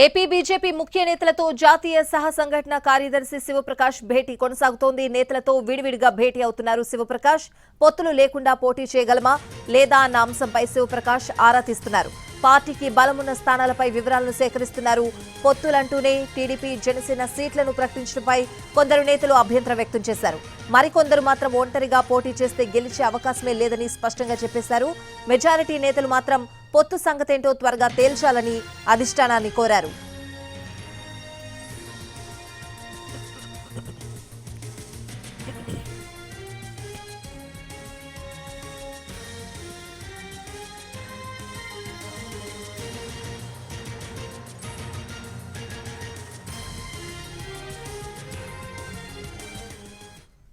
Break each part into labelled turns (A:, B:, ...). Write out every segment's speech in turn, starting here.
A: AP BJP ముఖ్య నేతలతో జాతీయ సహ సంఘటన కార్యదర్శి శివప్రకాష్ భేటీ కొనసాగుతోంది. నేతలతో విడివిడిగా భేటీ అవుతున్నారు శివప్రకాష్. పొత్తులు లేకుండా పోటీ చేయగలమా లేదా అన్న అంశంపై శివప్రకాష్ ఆరా తీస్తున్నారు. పార్టీకి బలమున్న స్థానాలపై వివరాలను సేకరిస్తున్నారు. పొత్తులంటూనే టీడీపీ జనసేన సీట్లను ప్రకటించడంపై కొందరు నేతలు అభ్యంతరం వ్యక్తం చేశారు. మరికొందరు మాత్రం ఒంటరిగా పోటీ చేస్తే గెలిచే అవకాశమే లేదని స్పష్టంగా చెప్పేశారు. మెజారిటీ నేతలు మాత్రం పొత్తు సంగతేంటో త్వరగా తేల్చాలని అధిష్టానాన్ని కోరారు.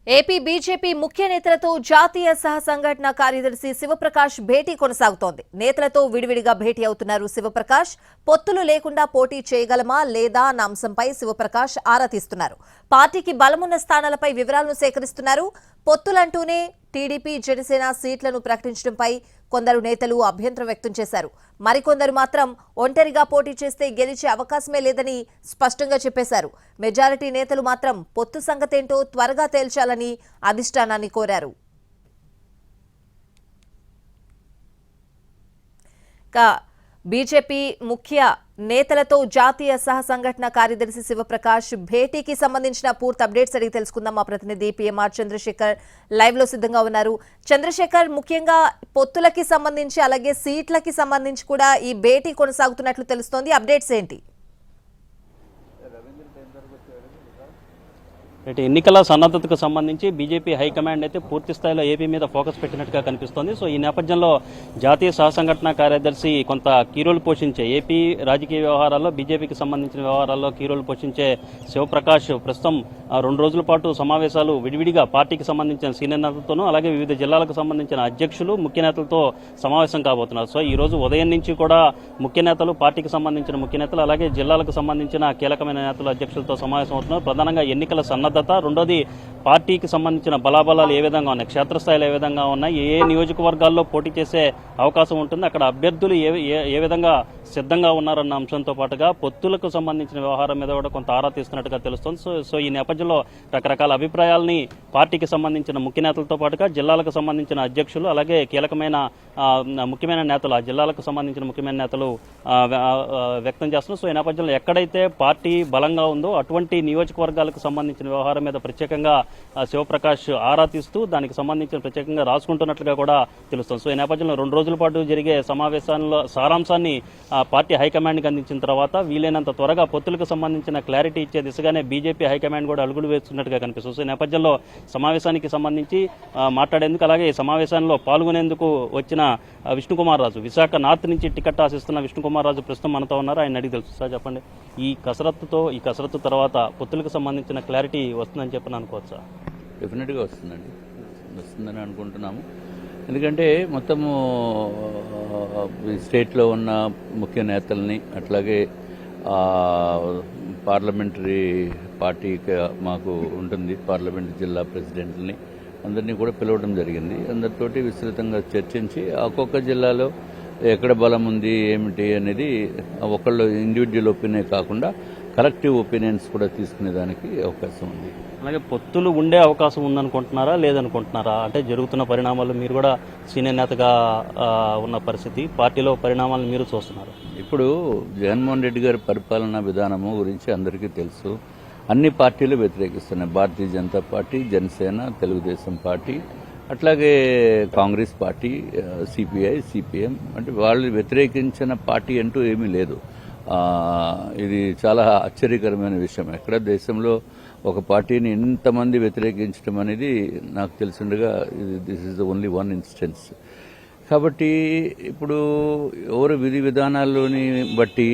A: ఏపీ బీజేపీ ముఖ్య నేతలతో జాతీయ సహ సంఘటన కార్యదర్శి శివప్రకాష్ భేటీ కొనసాగుతోంది. నేతలతో విడివిడిగా భేటీ అవుతున్నారు శివప్రకాష్. పొత్తులు లేకుండా పోటీ చేయగలమా లేదా అన్న అంశంపై శివప్రకాష్ ఆరా తీస్తున్నారు. పార్టీకి బలమున్న స్థానాలపై వివరాలను సేకరిస్తున్నారు. పొత్తులంటూనే టీడీపీ జనసేన సీట్లను ప్రకటించడంపై కొందరు నేతలు అభ్యంతరం వ్యక్తం చేశారు. మరికొందరు మాత్రం ఒంటరిగా పోటీ చేస్తే గెలిచే అవకాశమే లేదని స్పష్టంగా చెప్పేశారు. మెజారిటీ నేతలు మాత్రం పొత్తు సంగతేంటో త్వరగా తేల్చాలని అధిష్టానాన్ని కోరారు. కా బీజేపీ ముఖ్య నేతలతో జాతీయ సహ సంఘటన కార్యదర్శి శివప్రకాష్ భేటీకి సంబంధించిన పూర్తి అప్డేట్స్ అడిగి తెలుసుకుందాం. మా ప్రతినిధి పిఎంఆర్ చంద్రశేఖర్ లైవ్లో సిద్ధంగా ఉన్నారు. చంద్రశేఖర్ ముఖ్యంగా పొత్తులకి సంబంధించి అలాగే సీట్లకి సంబంధించి కూడా ఈ భేటీ కొనసాగుతున్నట్లు తెలుస్తోంది. అప్డేట్స్ ఏంటి?
B: రైట్ ఎన్నికల సన్నద్ధతకు సంబంధించి బీజేపీ హైకమాండ్ అయితే పూర్తి స్థాయిలో ఏపీ మీద ఫోకస్ పెట్టినట్టుగా కనిపిస్తోంది. సో ఈ నేపథ్యంలో జాతీయ సహసంఘటన కార్యదర్శి కొంత కీరోలు పోషించే ఏపీ రాజకీయ వ్యవహారాల్లో బీజేపీకి సంబంధించిన వ్యవహారాల్లో కీరోలు పోషించే శివప్రకాష్ ప్రస్తుతం రెండు రోజుల పాటు సమావేశాలు విడివిడిగా పార్టీకి సంబంధించిన సీనియర్ నేతలతోనూ అలాగే వివిధ జిల్లాలకు సంబంధించిన అధ్యక్షులు ముఖ్య నేతలతో సమావేశం కాబోతున్నారు. సో ఈ రోజు ఉదయం నుంచి కూడా ముఖ్య నేతలు పార్టీకి సంబంధించిన ముఖ్య నేతలు అలాగే జిల్లాలకు సంబంధించిన కీలకమైన నేతలు అధ్యక్షులతో సమావేశం అవుతున్నారు. ప్రధానంగా ఎన్నికల సన్నద్ధ సన్నద్ధత రెండోది పార్టీకి సంబంధించిన బలాబలాలు ఏ విధంగా ఉన్నాయి? క్షేత్రస్థాయిలో ఏ విధంగా ఉన్నాయి? ఏ నియోజకవర్గాల్లో పోటీ చేసే అవకాశం ఉంటుంది? అక్కడ అభ్యర్థులు ఏ ఏ- ఏ విధంగా సిద్ధంగా ఉన్నారన్న అంశంతో పాటుగా పొత్తులకు సంబంధించిన వ్యవహారం మీద కూడా కొంత ఆరా తీస్తున్నట్టుగా తెలుస్తుంది. సో సో ఈ నేపథ్యంలో రకరకాల అభిప్రాయాల్ని పార్టీకి సంబంధించిన ముఖ్య నేతలతో పాటుగా జిల్లాలకు సంబంధించిన అధ్యక్షులు అలాగే కీలకమైన ముఖ్యమైన నేతలు ఆ జిల్లాలకు సంబంధించిన ముఖ్యమైన నేతలు వ్యక్తం చేస్తున్నారు. సో ఈ నేపథ్యంలో ఎక్కడైతే పార్టీ బలంగా ఉందో అటువంటి నియోజకవర్గాలకు సంబంధించిన వ్యవహారం మీద ప్రత్యేకంగా శివప్రకాష్ ఆరా తీస్తూ దానికి సంబంధించిన ప్రత్యేకంగా రాసుకుంటున్నట్లుగా కూడా తెలుస్తుంది. సో ఈ నేపథ్యంలో రెండు రోజుల పాటు జరిగే సమావేశాల్లో సారాంశాన్ని పార్టీ హైకమాండ్కి అందించిన తర్వాత వీలైనంత త్వరగా పొత్తులకు సంబంధించిన క్లారిటీ ఇచ్చే దిశగానే బీజేపీ హైకమాండ్ కూడా అడుగులు వేస్తున్నట్టుగా కనిపిస్తుంది. సో ఈ నేపథ్యంలో సమావేశానికి సంబంధించి మాట్లాడేందుకు అలాగే ఈ సమావేశంలో పాల్గొనేందుకు వచ్చిన విష్ణుకుమార్ రాజు విశాఖ నార్త్ నుంచి టికెట్ ఆశిస్తున్న విష్ణుకుమార్ రాజు ప్రస్తుతం మనతో ఉన్నారు. ఆయన అడిగి తెలుసు. సార్ చెప్పండి. ఈ కసరత్తుతో ఈ కసరత్తు తర్వాత పొత్తులకు సంబంధించిన క్లారిటీ వస్తుందని చెప్పని అనుకోవచ్చా?
C: డెఫినెట్గా వస్తుందండి. వస్తుందని అనుకుంటున్నాము. ఎందుకంటే మొత్తము స్టేట్లో ఉన్న ముఖ్య నేతల్ని అట్లాగే పార్లమెంటరీ పార్టీకి మాకు ఉంటుంది. పార్లమెంట్ జిల్లా ప్రెసిడెంట్ని అందరినీ కూడా పిలవడం జరిగింది. అందరితోటి విస్తృతంగా చర్చించి ఒక్కొక్క జిల్లాలో ఎక్కడ బలం ఉంది ఏమిటి అనేది ఒకళ్ళు ఇండివిజువల్ ఒపీనియన్ కాకుండా కలెక్టివ్ ఒపీనియన్స్ కూడా తీసుకునేదానికి అవకాశం ఉంది.
B: అలాగే పొత్తులు ఉండే అవకాశం ఉందనుకుంటున్నారా లేదనుకుంటున్నారా? అంటే జరుగుతున్న పరిణామాలు మీరు కూడా సీనియర్ నేతగా ఉన్న పరిస్థితి పార్టీలో పరిణామాలను మీరు చూస్తున్నారు.
C: ఇప్పుడు జగన్మోహన్ రెడ్డి గారి పరిపాలనా విధానము గురించి అందరికీ తెలుసు. అన్ని పార్టీలు వ్యతిరేకిస్తున్నాయి. భారతీయ జనతా పార్టీ జనసేన తెలుగుదేశం పార్టీ అట్లాగే కాంగ్రెస్ పార్టీ సిపిఐ సిపిఎం అంటే వాళ్ళు వ్యతిరేకించిన పార్టీ అంటూ ఏమీ లేదు. ఇది చాలా ఆశ్చర్యకరమైన విషయం. ఎక్కడ దేశంలో ఒక పార్టీని ఇంతమంది వ్యతిరేకించడం అనేది నాకు తెలిసిండగా this is the only one instance కాబట్టి ఇప్పుడు ఎవరు విధి విధానాల్లోని బట్టి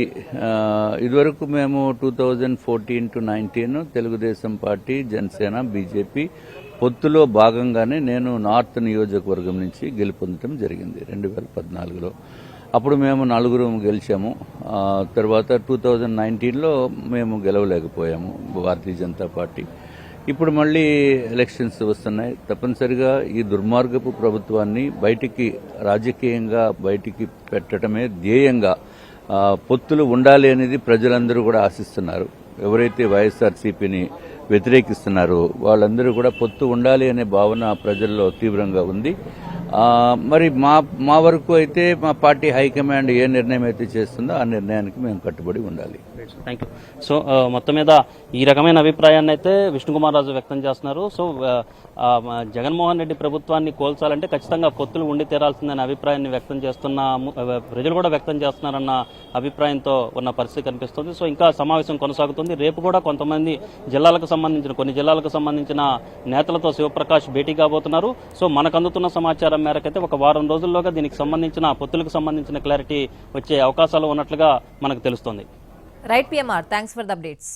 C: ఇదివరకు మేము two thousand fourteen to nineteen Telugu Desam party Janasena BJP పొత్తులో భాగంగానే నేను నార్త్ నియోజకవర్గం నుంచి గెలుపొందడం జరిగింది. రెండు వేల పద్నాలుగులో. అప్పుడు మేము నలుగురు గెలిచాము. తర్వాత టూ థౌజండ్ నైన్టీన్లో మేము గెలవలేకపోయాము భారతీయ జనతా పార్టీ. ఇప్పుడు మళ్ళీ ఎలక్షన్స్ వస్తున్నాయి. తప్పనిసరిగా ఈ దుర్మార్గపు ప్రభుత్వాన్ని బయటికి రాజకీయంగా బయటికి పెట్టడమే ధ్యేయంగా పొత్తులు ఉండాలి అనేది ప్రజలందరూ కూడా ఆశిస్తున్నారు. ఎవరైతే వైఎస్ఆర్సీపీని వ్యతిరేకిస్తున్నారో వాళ్ళందరూ కూడా పొత్తు ఉండాలి అనే భావన ప్రజల్లో తీవ్రంగా ఉంది. మరి మా మా వరకు అయితే మా పార్టీ హైకమాండ్ ఏ నిర్ణయం అయితే చేస్తుందో ఆ నిర్ణయానికి మేము కట్టుబడి ఉండాలి.
B: థ్యాంక్ యూ సో మొత్తం మీద ఈ రకమైన అభిప్రాయాన్ని అయితే విష్ణుకుమార్ రాజు వ్యక్తం చేస్తున్నారు. సో జగన్మోహన్ రెడ్డి ప్రభుత్వాన్ని కోల్చాలంటే ఖచ్చితంగా పొత్తులు ఉండి తీరాల్సిందనే అభిప్రాయాన్ని వ్యక్తం చేస్తున్నాము ప్రజలు కూడా వ్యక్తం చేస్తున్నారన్న అభిప్రాయంతో ఉన్న పరిస్థితి కనిపిస్తుంది. సో ఇంకా సమావేశం కొనసాగుతుంది. రేపు కూడా కొంతమంది జిల్లాలకు సంబంధించిన కొన్ని జిల్లాలకు సంబంధించిన నేతలతో శివప్రకాష్ భేటీ కాబోతున్నారు. సో మనకు అందుతున్న సమాచారం మేరకైతే ఒక వారం రోజుల్లోగా దీనికి సంబంధించిన పొత్తులకు సంబంధించిన క్లారిటీ వచ్చే అవకాశాలు ఉన్నట్లుగా మనకు తెలుస్తుంది.
A: Right PMR. Thanks for the updates.